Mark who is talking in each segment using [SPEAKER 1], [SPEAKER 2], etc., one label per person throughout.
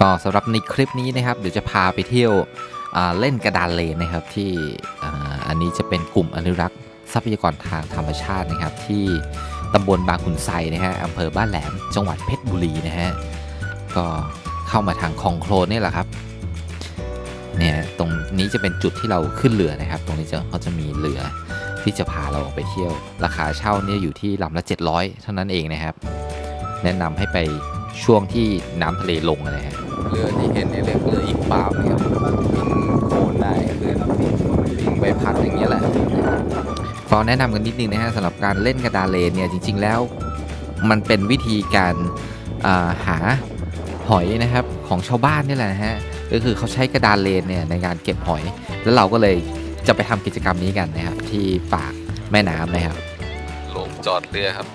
[SPEAKER 1] ก็สำหรับในคลิปนี้นะครับ เดี๋ยวจะพาไปเที่ยวเล่นกระดานเลนนะครับที่อันนี้จะเป็นกลุ่มอนุรักษ์ทรัพยากรทางธรรมชาตินะครับ ที่ตำบลบางขุนไซนะฮะอำเภอบ้านแหลมจังหวัดเพชรบุรีนะฮะก็เข้ามาทางคลองโคลนนี่แหละครับเนี่ยตรงนี้จะเป็นจุดที่เราขึ้นเรือนะครับ ตรงนี้จะเขาจะมีเรือที่จะพาเราออกไปเที่ยว ราคาเช่าเนี่ยอยู่ที่ลำละ 700 เท่านั้นเองนะครับ แนะนำให้ไป ช่วงที่น้ำทะเลลงนะฮะเรือที่เห็นเนี่ยเรียกเรืออิงปาวนะครับอิงโคนได้เรืออิงใบพัดอย่างเงี้ยแหละก็แนะนำกันนิดนึงนะฮะสำหรับการเล่นกระดานเลนเนี่ยจริง ๆ แล้วมันเป็นวิธีการอ่าหาหอยนะครับของชาวบ้านนี่แหละนะฮะก็คือเขาใช้กระดานเลนเนี่ยในการเก็บหอย แล้วเราก็เลยจะไปทำกิจกรรมนี้กันนะครับที่ปากแม่น้ำนะครับลงจอดเรือครับ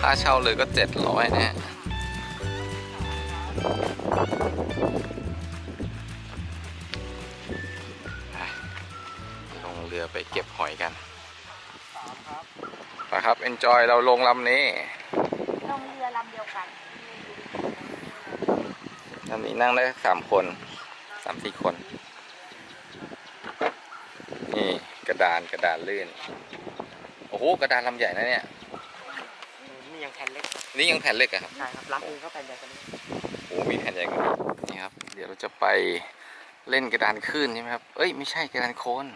[SPEAKER 1] ค่าเช่าเลยก็ 700นะฮะ ลงเรือไปเก็บหอยกันไปครับ enjoy เราลงลำนี้
[SPEAKER 2] ลงเรือลำเดียวกัน
[SPEAKER 1] ลำนี้นั่งได้สามคนสามสี่คน นี่กระดานกระดานลื่น โอ้โห กระดานลำใหญ่นะเนี่ย
[SPEAKER 3] นี่ยังแผ่นเล็ก
[SPEAKER 1] นี่ยังแผ่นเล็กอะครับ
[SPEAKER 3] ใช่ครับรับอื่นเขาแผ่นใหญ่กว่านี้
[SPEAKER 1] โอ้มีแผ่นใหญ่กว่านี้นี่ครับ เดี๋ยวเราจะไปเล่นกระดานคลื่นใช่ไหมครับ เอ้ยไม่ใช่กระดานโคลน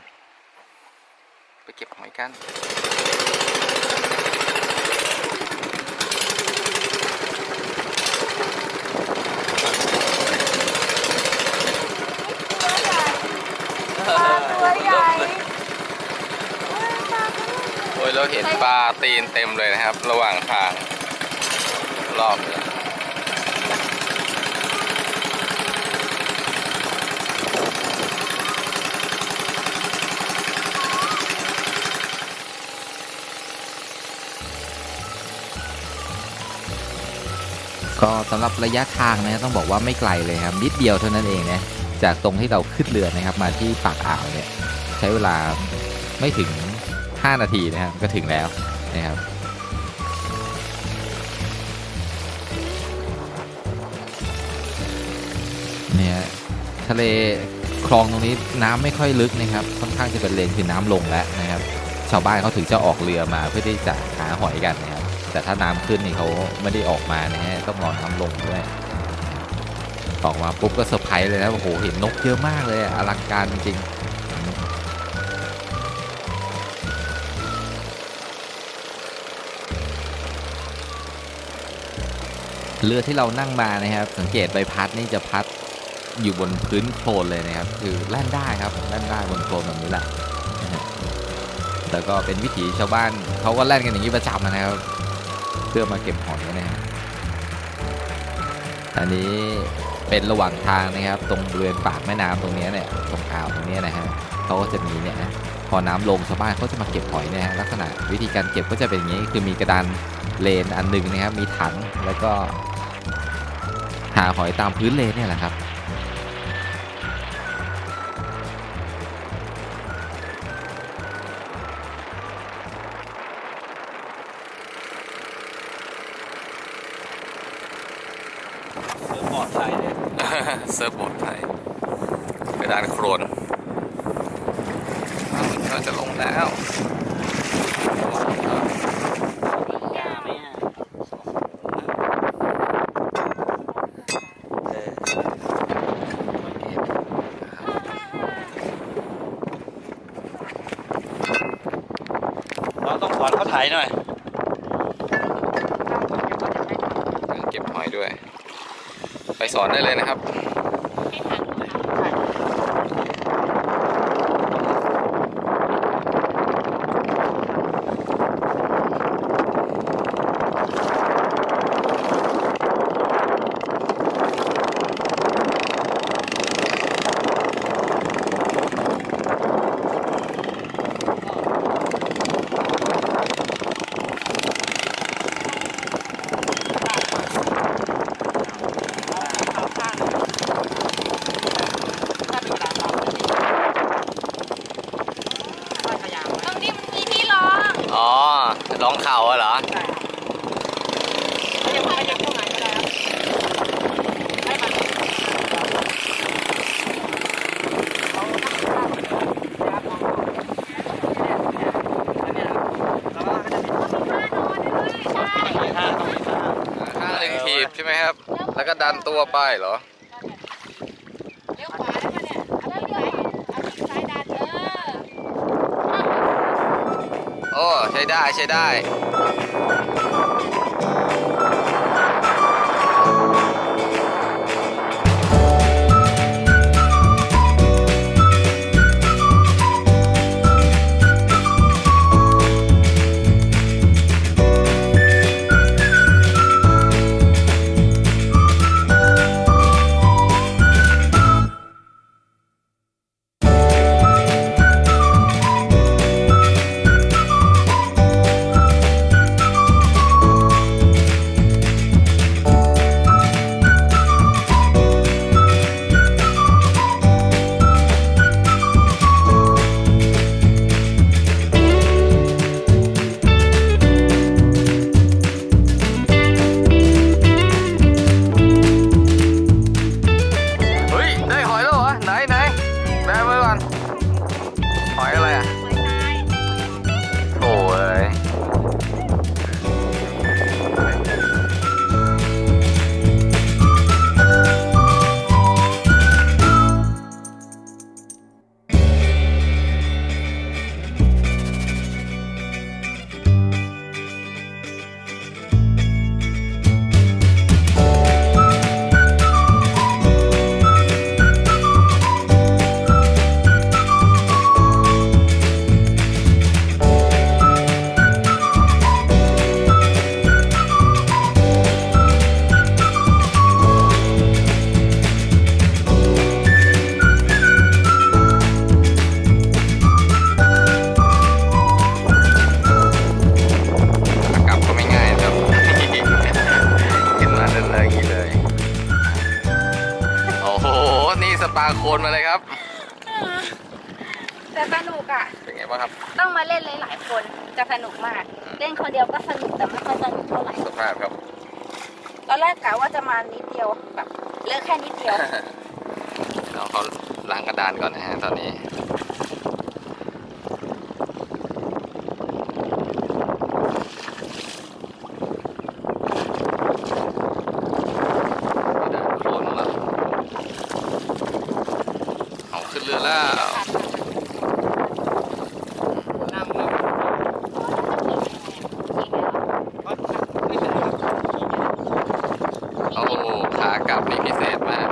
[SPEAKER 1] ไปเก็บหอยกัน
[SPEAKER 2] ตัวใหญ่
[SPEAKER 1] โอ้ยเราเห็นปลาตีนเต็มเลยนะครับ ระหว่างทาง รอบเลยก็สำหรับระยะทางนะต้องบอกว่าไม่ไกลเลยครับนิดเดียวเท่านั้นเองนะจากตรงที่เราขึ้นเรือนะครับ มาที่ปากอ่าวเนี่ยใช้เวลาไม่ถึง 5 นาทีนะครับก็ถึงแล้วนะครับ เนี่ยทะเลคลองตรงนี้น้ำไม่ค่อยลึกนะครับค่อนข้างจะเป็นเลนคือน้ำลงแล้วนะครับ ชาวบ้านเขาถึงจะออกเรือมาเพื่อที่จะหาหอยกันนะครับแต่ถ้าน้ำขึ้นนี่เขาไม่ได้ออกมานะฮะต้องรอน้ำลงด้วยออกมาปุ๊บก็เซอร์ไพรส์เลยนะโอ้โหเห็นนกเยอะมากเลยอลังการจริงเรือที่เรานั่งมานะครับ สังเกตใบพัดนี่จะพัด อยู่บนพื้นโคลนเลยนะครับ คือแล่นได้ครับแล่นได้บนโคลนแบบนี้แหละแล้วก็เป็นวิถีชาวบ้านเขาก็แล่นกันอย่างนี้ประจำนะครับ เพื่อมาเก็บหอยนะฮะอันนี้เป็นระหว่างทางนะครับ ตรงบริเวณปากแม่น้ำตรงเนี้ยเนี่ยตรงอ่าวตรงเนี้ยนะฮะเขาก็จะมีเนี่ยนะพอน้ำลงชาวบ้านเขาจะมาเก็บหอยนะฮะลักษณะวิธีการเก็บก็จะเป็นอย่างนี้คือมีกระดานเลนอันหนึ่งนะครับ มีถังแล้วก็หาหอยตามพื้นเลนเนี่ยแหละครับ
[SPEAKER 3] เซิ
[SPEAKER 1] ร์ฟบอร์ดไทยกระดานโครนเราจะลงแล้ว
[SPEAKER 3] เราต้องถอนเขาถ่ายหน่อย
[SPEAKER 1] เก็บหอยด้วย ไปสอนได้เลยนะครับ
[SPEAKER 2] อง
[SPEAKER 1] เข่าเหรอ
[SPEAKER 3] ใช่ไหม
[SPEAKER 4] ครับ แล้วก็ดันตัวไปเหรอ ช้ได้ใช้ได้
[SPEAKER 2] ต้องมาเล่นหลายๆคนจะสนุกมาก เล่นคนเดียวก็สนุกแต่ไม่ค่อยสนุกเท่าไหร่
[SPEAKER 4] สภาพครับ
[SPEAKER 2] ตอนแรกกะว่าจะมานิดเดียวแบบเลือกแค่นิดเดียว
[SPEAKER 4] เราเขาล้างกระดานก่อนนะฮะตอนนี้ กระดานโคลนของเราเอาขึ้นเรือแล้ว
[SPEAKER 5] น้ำมันไม่ใช่
[SPEAKER 4] โอ้โหขากลับนี่พิเศษมาก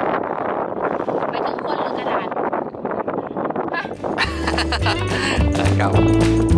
[SPEAKER 2] ไปถึงคนหรือกระดาษ
[SPEAKER 4] ขากลับ